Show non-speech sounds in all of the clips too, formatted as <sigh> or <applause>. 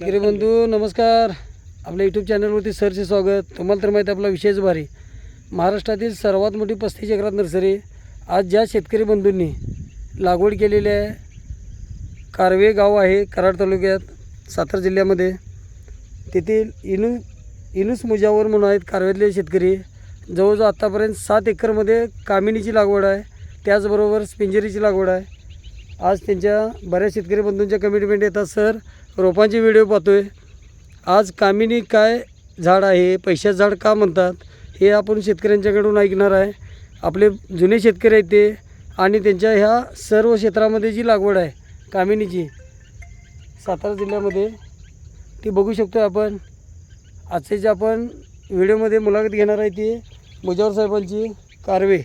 शेतकरी बंधू नमस्कार. आपल्या यूट्यूब चॅनलवरती सरचे स्वागत. तुम्हाला तर माहिती आपला विषयच भारी. महाराष्ट्रातील सर्वात मोठी पस्तीस एकरात नर्सरी आज ज्या शेतकरी बंधूंनी लागवड केलेली आहे कारवे गाव आहे कराड तालुक्यात सातारा जिल्ह्यामध्ये. तेथील इनू इनुस मुजावर म्हणून आहेत कारवेतले शेतकरी. जवळजवळ आत्तापर्यंत सात एकरमध्ये कामिनीची लागवड आहे त्याचबरोबर स्पिंजरीची लागवड आहे. आज त्यांच्या बऱ्याच शेतकरी बंधूंच्या कमिटमेंट येतात सर रोपांचे व्हिडिओ पाहतोय. आज कामिनी काय झाड आहे पैशाचं झाड का म्हणतात हे आपण शेतकऱ्यांच्याकडून ऐकणार आहे. आपले जुने शेतकरी आहेत ते आणि त्यांच्या ह्या सर्व क्षेत्रामध्ये जी लागवड आहे कामिनीची सातारा जिल्ह्यामध्ये ती बघू शकतो आपण. आजचे जे आपण व्हिडिओमध्ये मुलाखत घेणार आहे ती मुजावर साहेबांची कारवे.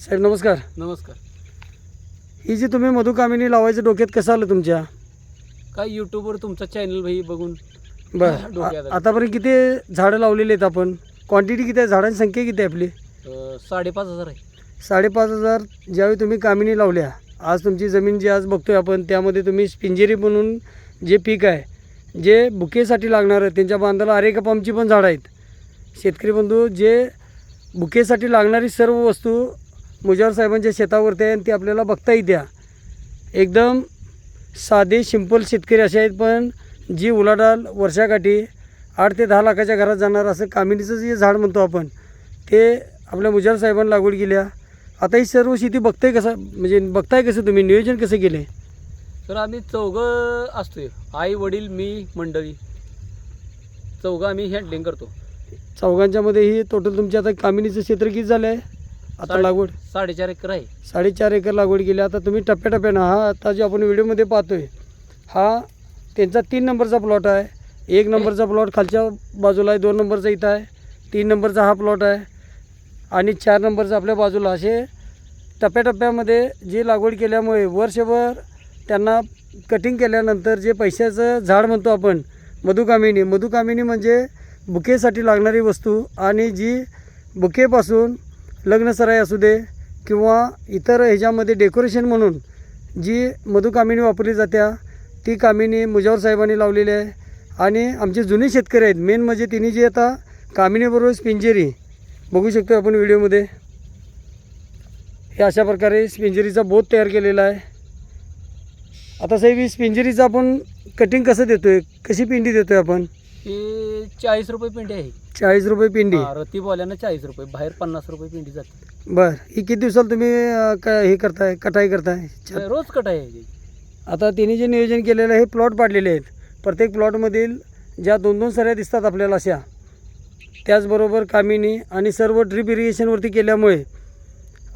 साहेब नमस्कार. नमस्कार. ही जी तुम्ही मधुकामिनी लावायचं डोक्यात कसं आलं तुमच्या? काय यूट्यूबवर तुमचा चॅनल भाई बघून बरं. <laughs> डोक्यात आलं. आ- आतापर्यंत किती झाडं लावलेली आहेत आपण? क्वांटिटी किती आहे? झाडांची संख्या किती आहे आपली? अं, साडेपाच हजार आहे. साडेपाच हजार ज्यावेळी तुम्ही कामिनी लावल्या आज तुमची जमीन जी आज बघतोय आपण त्यामध्ये तुम्ही स्पिंजेरी म्हणून जे पीक आहे जे बुकेसाठी लागणार आहे त्यांच्या बांधाला अरेका पामची पण झाडं आहेत. शेतकरी बंधू जे बुकेसाठी लागणारी सर्व वस्तू मुजावर साहेबांच्या शेतावरती आहे आणि ती आपल्याला बघता येत्या एकदम साधे सिंपल शेतकरी असे आहेत पण जी उलाढाल वर्षाकाठी आठ ते दहा लाखाच्या घरात जाणार असं कामिनीचं जे झाड म्हणतो आपण ते आपल्या मुजावर साहेबांनी लागवड केल्या आता ही सर्व शेती बघताय कसं म्हणजे बघताय कसं तुम्ही? नियोजन कसं केलं तर आम्ही चौघं असतोय. आई वडील मी मंडळी. चौघं आम्ही हँडलिंग करतो. चौघांच्यामध्ये ही टोटल तुमची आता कामिनीचं क्षेत्र किती झालं आहे आता साडे- लागवड? साडेचार एकर आहे. साडेचार एकर लागवड केली. आता तुम्ही टप्प्याटप्प्यानं हा आता जो आपण व्हिडिओमध्ये पाहतोय हा त्यांचा तीन नंबरचा प्लॉट आहे. एक नंबरचा प्लॉट खालच्या बाजूला आहे दोन नंबरचा इथं आहे तीन नंबरचा हा प्लॉट आहे आणि चार नंबरचा आपल्या बाजूला. असे टप्प्याटप्प्यामध्ये जी लागवड केल्यामुळे वर्षभर त्यांना कटिंग केल्यानंतर जे पैशाचं झाड म्हणतो आपण मधुकामिनी. मधुकामिनी म्हणजे बुकेसाठी लागणारी वस्तू आणि जी बुकेपासून लग्नसराई असू दे किंवा इतर ह्याच्यामध्ये डेकोरेशन म्हणून जी मधुकामिनी वापरली जात्या ती कामिनी मुजावर साहेबांनी लावलेली आहे. आणि आमचे जुने शेतकरी आहेत. मेन म्हणजे तिने जी आता कामिनीबरोबर स्पिंजेरी बघू शकतो आपण व्हिडिओमध्ये. हे अशा प्रकारे स्पिंजरीचा बोध तयार केलेला आहे. आता साहेब ही स्पिंजरीचं आपण कटिंग कसं देतो आहे कशी पिंडी देतो आहे आपण? ही चाळीस रुपये पिंडी आहे. चाळीस रुपये पिंडी? हा, रतीबवाल्यानं चाळीस रुपये. बाहेर पन्नास रुपये पिंडी जाते. बरं. ही किती दिवसाला तुम्ही अं, हे करताय कटाई करताय. रोज कट आहे याची. आता तिने जे नियोजन केलेलं आहे हे प्लॉट पाडलेले आहेत. प्रत्येक प्लॉटमधील ज्या दोन दोन सऱ्या दिसतात आपल्याला अशा त्याचबरोबर कामिनी आणि सर्व ड्रीप इरिगेशनवरती केल्यामुळे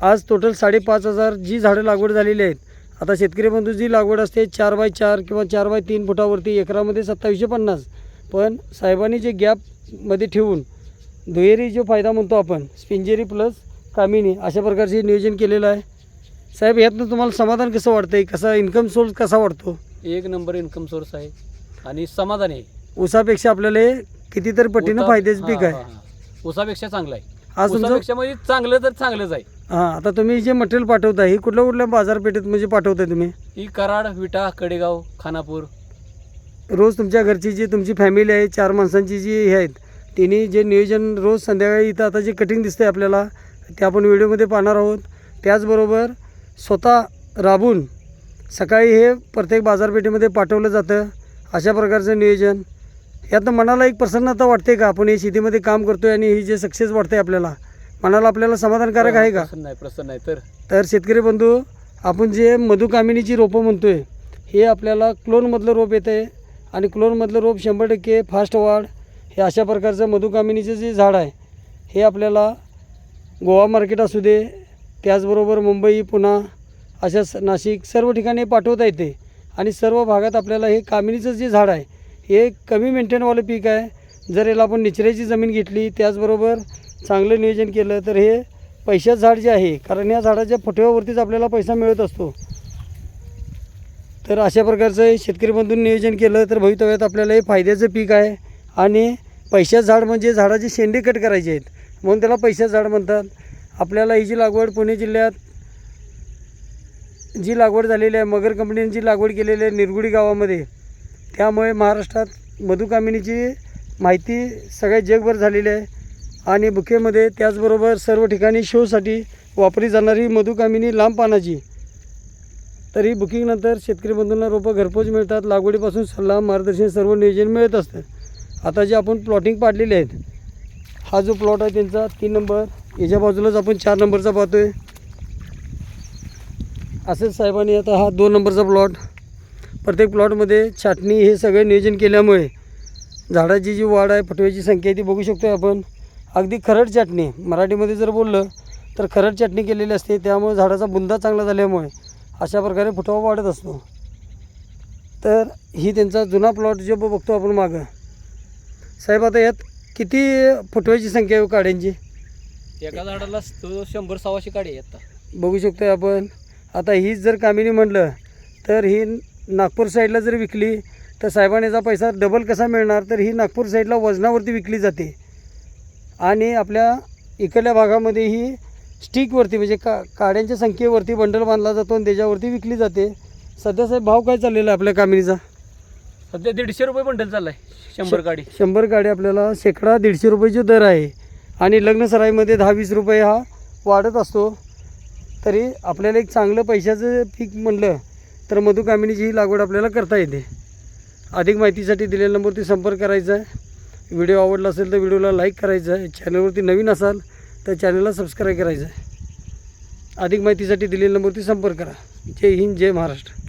आज टोटल साडेपाच हजार जी झाडं लागवड झालेली आहेत. आता शेतकरी बंधू जी लागवड असते चार बाय चार किंवा चार बाय तीन फुटावरती एकरामध्ये सत्तावीसशे पन्नास. पण साहेबांनी जे गॅपमध्ये ठेवून दुहेरी जो फायदा म्हणतो आपण स्पिंजेरी प्लस कामिनी अशा प्रकारचे नियोजन केलेलं आहे. साहेब यातनं तुम्हाला समाधान कसं वाटतंय? कसा इन्कम सोर्स कसा वाटतो? एक नंबर इन्कम सोर्स आहे. आणि समाधान आहे. ऊसापेक्षा आपल्याला हे कितीतरी पटीनं फायद्याचं पीक हा, आहे. हा, हा. ऊसापेक्षा चांगलं आहे. आज तुमचं ऊसापेक्षा म्हणजे चांगलं तर चांगलंच आहे. हां आता तुम्ही जे मटेरियल पाठवताय हे कुठल्या कुठल्या बाजारपेठेत म्हणजे पाठवताय तुम्ही? ही कराड विटा कडेगाव खानापूर रोज तुमच्या घरची जी तुमची फॅमिली आहे चार माणसांची जी हे आहेत तिने जे नियोजन रोज संध्याकाळी इथं आता जे कटिंग दिसतंय आपल्याला ते आपण व्हिडिओमध्ये पाहणार आहोत. त्याचबरोबर स्वतः राबून सकाळी हे प्रत्येक बाजारपेठेमध्ये पाठवलं जातं अशा प्रकारचं नियोजन. यातनं मनाला एक प्रसन्नता वाटते का? आपण हे शेतीमध्ये काम करतोय आणि ही जे सक्सेस वाटते आपल्याला मनाला आपल्याला समाधानकारक आहे का? प्रसन्न आहे प्रसन्न आहे. तर? तर शेतकरी बंधू आपण जे मधुकामिनीची रोपं म्हणतोय हे आपल्याला क्लोनमधलं रोप येतं आहे आणि क्लोनमधलं रोप शंभर टक्के फास्ट वाढ हे अशा प्रकारचं मधुकामिनीचं जे झाड आहे हे आपल्याला गोवा मार्केट असू दे त्याचबरोबर मुंबई पुणा अशा स नाशिक सर्व ठिकाणी पाठवता येते. आणि सर्व भागात आपल्याला हे कामिनीचं जे झाड आहे हे कमी मेंटेनवालं पीक आहे. जर याला आपण निचऱ्याची जमीन घेतली त्याचबरोबर चांगलं नियोजन केलं तर हे पैशाचं झाड जे आहे कारण या झाडाच्या फुटव्यावरतीच आपल्याला पैसा मिळत असतो. तर अशा प्रकारचं शेतकरी बंधून नियोजन केलं तर भवितव्यात आपल्याला हे फायद्याचं पीक आहे आणि पैशाचं झाड म्हणजे झाडाचे शेंडे कट करायचे आहेत. म्हणून त्याला पैशा झाड म्हणतात. आपल्याला ही जी लागवड पुणे जिल्ह्यात जी लागवड झालेली आहे मगर कंपनीने जी लागवड केलेली आहे निरगुडी गावामध्ये त्यामुळे महाराष्ट्रात मधुकामिनीची माहिती सगळ्या जगभर झालेली आहे. आणि बुकेमध्ये त्याचबरोबर सर्व ठिकाणी शोसाठी वापरली जाणारी मधुकामिनी लांब पानाची तरी बुकिंगनंतर शेतकरी बंधूंना रोपं घरपोच मिळतात. लागवडीपासून सल्ला मार्गदर्शन सर्व नियोजन मिळत असतं. आता जे आपण प्लॉटिंग पाडलेले आहेत हा जो प्लॉट आहे त्यांचा तीन नंबर याच्या बाजूलाच आपण चार नंबरचा पाहतो आहे असंच साहेबांनी आता हा दोन नंबरचा प्लॉट प्रत्येक प्लॉटमध्ये छाटणी हे सगळं नियोजन केल्यामुळे झाडाची जी वाढ आहे फटव्याची संख्या आहे ती बघू शकतो आपण. अगदी खरड छाटणी मराठीमध्ये जर बोललं तर खरड छाटणी केलेली असते. त्यामुळे झाडाचा बुंदा चांगला झाल्यामुळे अशा प्रकारे फुटवा वाढत असतो. तर ही त्यांचा जुना प्लॉट जो बघतो आपण मागं. साहेब आता यात किती फुटव्याची संख्या आहे हो काड्यांची? एका झाडाला तो शंभर सव्वाशे काढे आता. बघू शकतोय आपण. आता हीच जर कामिनी म्हटलं तर ही नागपूर साईडला जर विकली तर साहेबांनी याचा पैसा डबल कसा मिळणार? तर ही नागपूर साईडला वजनावरती विकली जाते. आणि आपल्या इकडल्या भागामध्ये ही स्टिकवरती म्हणजे का काड्यांच्या संख्येवरती बंडल बांधला जातो आणि त्याच्यावरती विकली जाते. सध्या साहेब भाव काय चाललेला आहे आपल्या कामिनीचा? सध्या दीडशे रुपये बंडल चाललाय शंभर गाडी. शंभर गाडी आपल्याला शेकडा दीडशे रुपयाचे दर आहे. आणि लग्न सराईमध्ये दहा वीस रुपये हा वाढत असतो. तरी आपल्याला एक चांगलं पैशाचं पीक म्हणलं तर मधुकामिनीची ही लागवड आपल्याला करता येते. अधिक माहितीसाठी दिलेल्या नंबरवरती संपर्क करायचा आहे. व्हिडिओ आवडला असेल तर व्हिडिओला लाईक करायचं आहे. चॅनलवरती नवीन असाल तर चॅनलला सबस्क्राईब करायचं. आहे अधिक माहितीसाठी दिलेल्या नंबरवरती संपर्क करा. जय हिंद जय महाराष्ट्र.